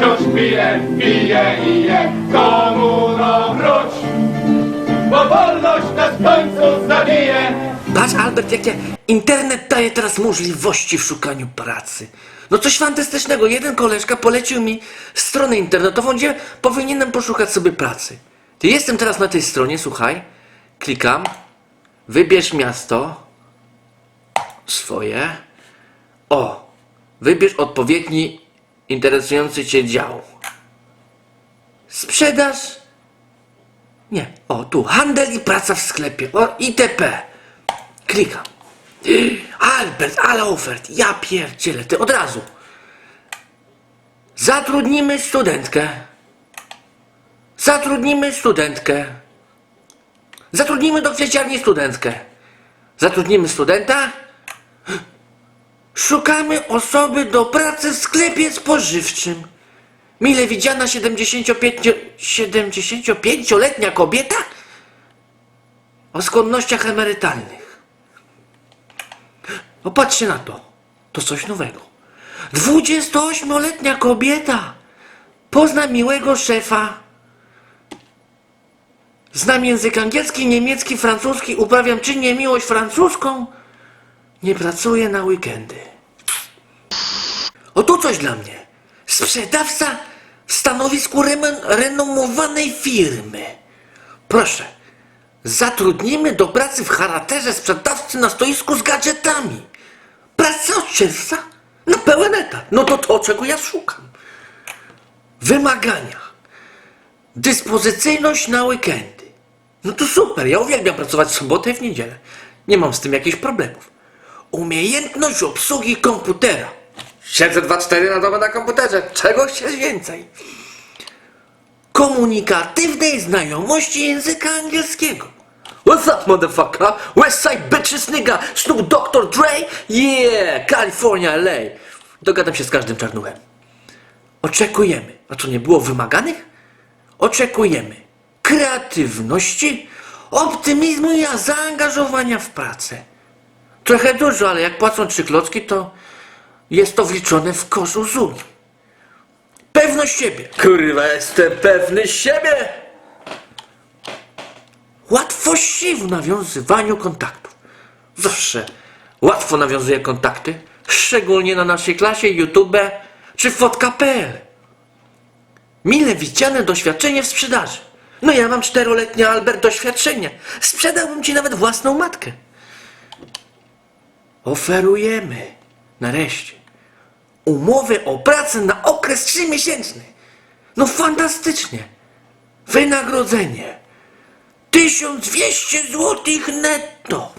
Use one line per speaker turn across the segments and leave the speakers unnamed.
wciąż pije, pije i je. Komuno wróć, bo wolność nas w końcu zabije.
Patrz, Albert, jakie internet daje teraz możliwości w szukaniu pracy. No coś fantastycznego. Jeden koleżka polecił mi stronę internetową, gdzie powinienem poszukać sobie pracy. Ty jestem teraz na tej stronie, słuchaj. Klikam. Wybierz miasto swoje. O, wybierz odpowiedni interesujący Cię dział. Sprzedaż. Nie, o tu, handel i praca w sklepie. O, itp. Klikam. Albert, ale ofert. Ja pierdzielę, ty od razu. Zatrudnimy studentkę. Zatrudnimy studentkę. Zatrudnimy do kwieciarni studentkę. Zatrudnimy studenta. Szukamy osoby do pracy w sklepie spożywczym. Mile widziana 75, 75-letnia kobieta o skłonnościach emerytalnych. Popatrzcie na to. To coś nowego. 28-letnia kobieta pozna miłego szefa. Znam język angielski, niemiecki, francuski, uprawiam czynnie miłość francuską. Nie pracuję na weekendy. Coś dla mnie. Sprzedawca w stanowisku renomowanej firmy. Proszę, zatrudnimy do pracy w charakterze sprzedawcy na stoisku z gadżetami. Praca od czerwca na pełen etat. No to to, czego ja szukam. Wymagania. Dyspozycyjność na weekendy. No to super, ja uwielbiam pracować w sobotę i w niedzielę. Nie mam z tym jakichś problemów. Umiejętność obsługi komputera. Siedzę 2-4 na dobę na komputerze. Czego chcieć więcej? Komunikatywnej znajomości języka angielskiego. What's up, motherfucker? Westside bitches, nigga. Snoop Dr. Dre? Yeah, California, LA. Dogadam się z każdym czarnuchem. Oczekujemy. A co, nie było wymaganych? Oczekujemy kreatywności, optymizmu i zaangażowania w pracę. Trochę dużo, ale jak płacą trzy klocki, to jest to wliczone w kosz usługi. Pewność siebie. Kurwa, jestem pewny siebie. Łatwości w nawiązywaniu kontaktów. Zawsze łatwo nawiązuję kontakty, szczególnie na naszej klasie YouTube czy fotka.pl. Mile widziane doświadczenie w sprzedaży. No ja mam czteroletnie Albert doświadczenie. Sprzedałbym ci nawet własną matkę. Oferujemy nareszcie umowę o pracę na okres trzymiesięczny. No fantastycznie. Wynagrodzenie 1200 zł netto.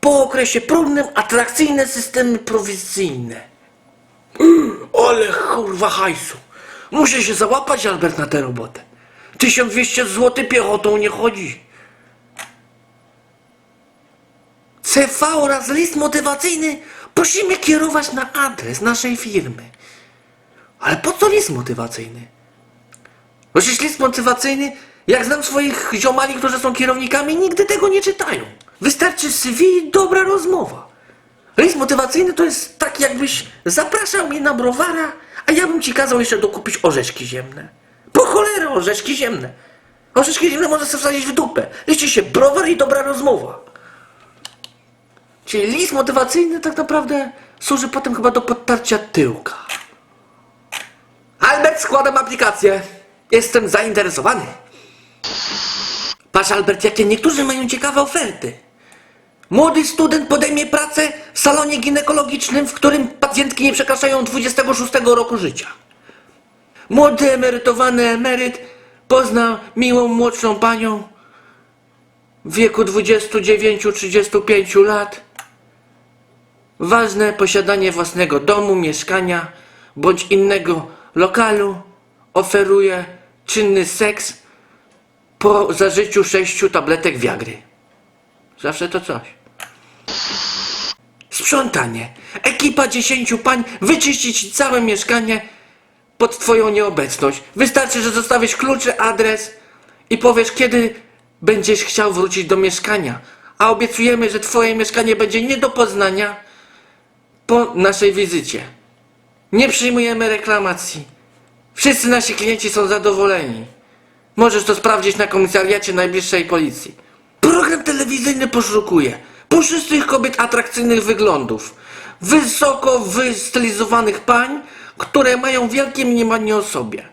Po okresie próbnym atrakcyjne systemy prowizyjne. Ale kurwa hajsu. Muszę się załapać, Albert, na tę robotę. 1200 zł piechotą nie chodzi. CV oraz list motywacyjny prosimy kierować na adres naszej firmy. Ale po co list motywacyjny? Przecież list motywacyjny, jak znam swoich ziomali, którzy są kierownikami, nigdy tego nie czytają. Wystarczy CV i dobra rozmowa. List motywacyjny to jest tak, jakbyś zapraszał mnie na browara, a ja bym ci kazał jeszcze dokupić orzeszki ziemne. Po cholerę orzeszki ziemne. Orzeszki ziemne można sobie wsadzić w dupę. Liczy się browar i dobra rozmowa. Czyli list motywacyjny tak naprawdę służy potem chyba do podtarcia tyłka. Albert, składam aplikację. Jestem zainteresowany. Patrz, Albert, jakie niektórzy mają ciekawe oferty. Młody student podejmie pracę w salonie ginekologicznym, w którym pacjentki nie przekraczają 26 roku życia. Młody emerytowany emeryt pozna miłą młodszą panią w wieku 29-35 lat. Ważne posiadanie własnego domu, mieszkania bądź innego lokalu oferuje czynny seks po zażyciu sześciu tabletek Viagry. Zawsze to coś. Sprzątanie. Ekipa dziesięciu pań wyczyści ci całe mieszkanie pod twoją nieobecność. Wystarczy, że zostawisz klucze, adres i powiesz, kiedy będziesz chciał wrócić do mieszkania. A obiecujemy, że twoje mieszkanie będzie nie do poznania po naszej wizycie. Nie przyjmujemy reklamacji. Wszyscy nasi klienci są zadowoleni. Możesz to sprawdzić na komisariacie najbliższej policji. Program telewizyjny poszukuje puszystych kobiet atrakcyjnych wyglądów, wysoko wystylizowanych pań, które mają wielkie mniemanie o sobie.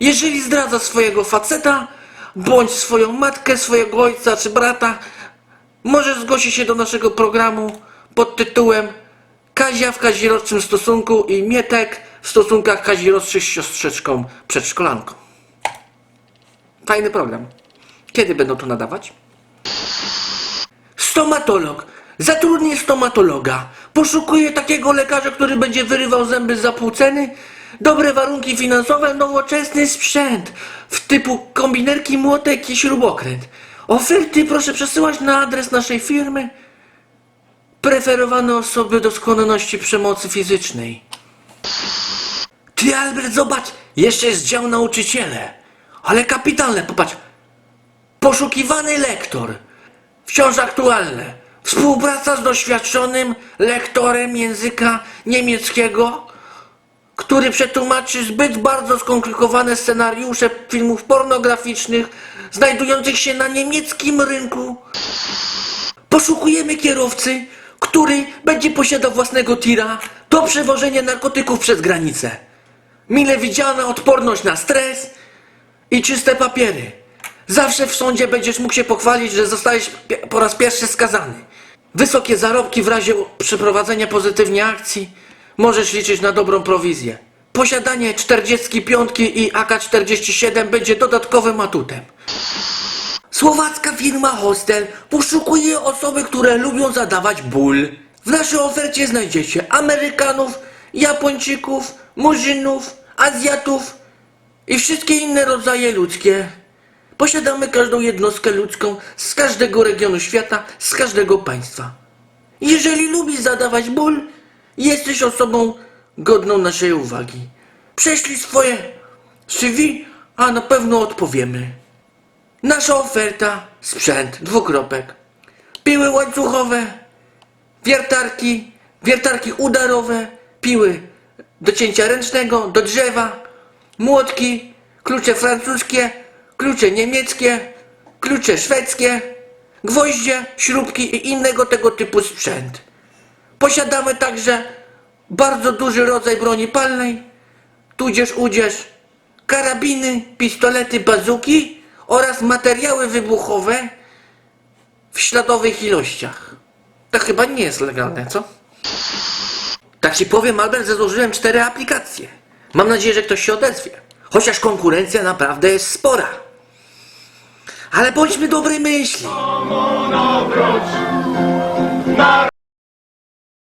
Jeżeli zdradza swojego faceta, bądź swoją matkę, swojego ojca czy brata, możesz zgłosić się do naszego programu pod tytułem Kazia w kazirocznym stosunku i Mietek w stosunkach kazirocznych z siostrzyczką przedszkolanką. Fajny program. Kiedy będą to nadawać? Stomatolog. Zatrudnię stomatologa. Poszukuję takiego lekarza, który będzie wyrywał zęby za pół ceny. Dobre warunki finansowe, nowoczesny sprzęt. W typu kombinerki, młotek i śrubokręt. Oferty proszę przesyłać na adres naszej firmy. Preferowane osoby do skłonności przemocy fizycznej. Ty Albert, zobacz, jeszcze jest dział nauczyciele. Ale kapitalne, popatrz. Poszukiwany lektor. Wciąż aktualne. Współpraca z doświadczonym lektorem języka niemieckiego, który przetłumaczy zbyt bardzo skomplikowane scenariusze filmów pornograficznych znajdujących się na niemieckim rynku. Poszukujemy kierowcy, który będzie posiadał własnego tira do przewożenia narkotyków przez granicę. Mile widziana odporność na stres i czyste papiery. Zawsze w sądzie będziesz mógł się pochwalić, że zostałeś po raz pierwszy skazany. Wysokie zarobki w razie przeprowadzenia pozytywnie akcji. Możesz liczyć na dobrą prowizję. Posiadanie 45 i AK-47 będzie dodatkowym atutem. Słowacka firma Hostel poszukuje osoby, które lubią zadawać ból. W naszej ofercie znajdziecie Amerykanów, Japończyków, Murzynów, Azjatów i wszystkie inne rodzaje ludzkie. Posiadamy każdą jednostkę ludzką z każdego regionu świata, z każdego państwa. Jeżeli lubisz zadawać ból, jesteś osobą godną naszej uwagi. Prześlij swoje CV, a na pewno odpowiemy. Nasza oferta, sprzęt, dwukropek. Piły łańcuchowe, wiertarki, wiertarki udarowe, piły do cięcia ręcznego, do drzewa, młotki, klucze francuskie, klucze niemieckie, klucze szwedzkie, gwoździe, śrubki i innego tego typu sprzęt. Posiadamy także bardzo duży rodzaj broni palnej, tudzież udzież, karabiny, pistolety, bazuki oraz materiały wybuchowe w śladowych ilościach. To chyba nie jest legalne, co? Tak ci powiem, Albert, że złożyłem cztery aplikacje. Mam nadzieję, że ktoś się odezwie. Chociaż konkurencja naprawdę jest spora. Ale bądźmy dobrej myśli.
No wróć,